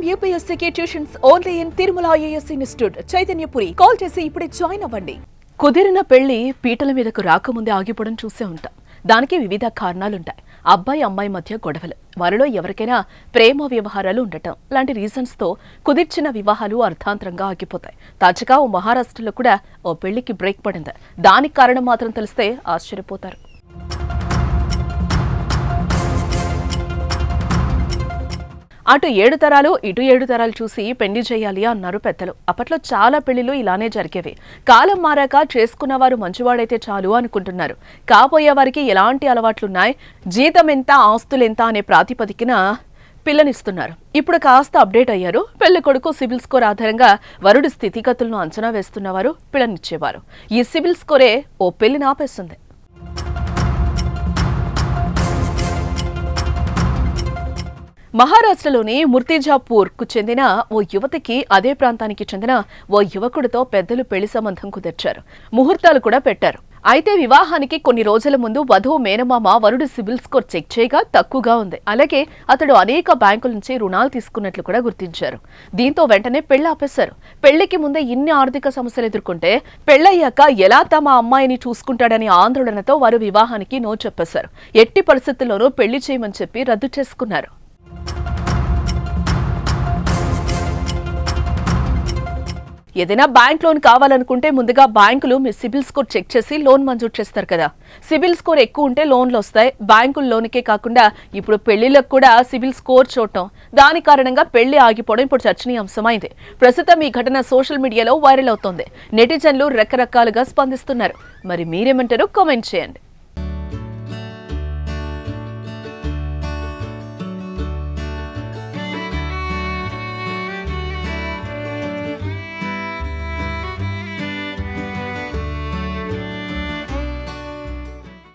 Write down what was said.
I'm యూపీఎస్సీకి tuitions only in Tirumala IAS institute. Chaitanyapuri. Call చేసి ఇప్పుడే join అవ్వండి. కుదిరిన పెళ్ళి పీటల మీదకు రాకముందే ఆగిపోవడం చూసే ఉంటాం. దానికి వివిధ కారణాలుంటాయి. అబ్బాయి అమ్మాయి మధ్య గొడవలు. వారిలో ఎవరికైనా ప్రేమ వ్యవహారాలు ఉండటం. లాంటి రీజన్స్తో కుదిర్చిన వివాహాలు అర్థాంతరంగా ఆగిపోతాయి. తాజాగా ఓ మహారాష్ట్రలో కూడా ఓ పెళ్ళికి బ్రేక్ పడింది. దానికి కారణం మాత్రం తెలిస్తే ఆశ్చర్యపోతారు. అటు ఏడు తరాలు ఇటు ఏడు తరాలు చూసి పెళ్ళి చేయాలి అన్నారు పెద్దలు. అప్పట్లో చాలా పెళ్ళిలు ఇలానే జరిగేవి. కాలం మారాక చేసుకున్నవారు మంచివాడైతే చాలు అనుకుంటున్నారు. కాబోయే వారికి ఎలాంటి అలవాట్లున్నాయి? జీతం ఎంత ఆస్తులెంత అనే ప్రాతిపదికన పిల్లనిస్తున్నారు. ఇప్పుడు కాస్త అప్డేట్ అయ్యారు. పెళ్ళి కొడుకు సిబిల్ స్కోర్ ఆధారంగా వరుడి స్థితిగతులను అంచనా వేస్తున్నవారు పిల్లనిచ్చేవారు. ఈ సిబిల్ స్కోరే ఓ పెళ్ళిని ఆపేస్తుంది. మహారాష్ట్రలోని ముర్తిజాపూర్కు చెందిన ఓ యువతికి అదే ప్రాంతానికి చెందిన ఓ యువకుడితో పెద్దలు పెళ్ళి సంబంధం కుదిర్చారు. ముహూర్తాలు కూడా పెట్టారు. అయితే వివాహానికి కొన్ని రోజుల ముందు వధువు మేనమామ వరుడు సిబిల్ స్కోర్ చెక్ చేయగా తక్కువగా ఉంది. అలాగే అతడు అనేక బ్యాంకుల నుంచి రుణాలు తీసుకున్నట్లు కూడా గుర్తించారు. దీంతో వెంటనే పెళ్ళి ఆపేశారు. పెళ్ళికి ముందే ఇన్ని ఆర్థిక సమస్యలు ఎదుర్కొంటే పెళ్ళయ్యాక ఎలా తమ అమ్మాయిని చూసుకుంటాడని ఆందోళనతో వారు వివాహానికి నో చెప్పేశారు. ఎట్టి పరిస్థితుల్లోనూ పెళ్ళి చేయమని చెప్పి రద్దు చేసుకున్నారు. ఏదైనా బ్యాంక్ లోన్ కావాలనుకుంటే ముందుగా బ్యాంకులు మీ సిబిల్ స్కోర్ చెక్ చేసి లోన్ మంజూరు చేస్తారు కదా. సిబిల్ స్కోర్ ఎక్కువ ఉంటే లోన్లు వస్తాయి. బ్యాంకుల లోన్కే కాకుండా ఇప్పుడు పెళ్ళిళ్ళకు కూడా సిబిల్ స్కోర్ చూడటం. దాని కారణంగా పెళ్ళి ఆగిపోవడం ఇప్పుడు చర్చనీయాంశమైంది. ప్రస్తుతం ఈ ఘటన సోషల్ మీడియాలో వైరల్ అవుతోంది. నెటిజన్లు రకరకాలుగా స్పందిస్తున్నారు. మరి మీరేమంటారో కామెంట్ చేయండి.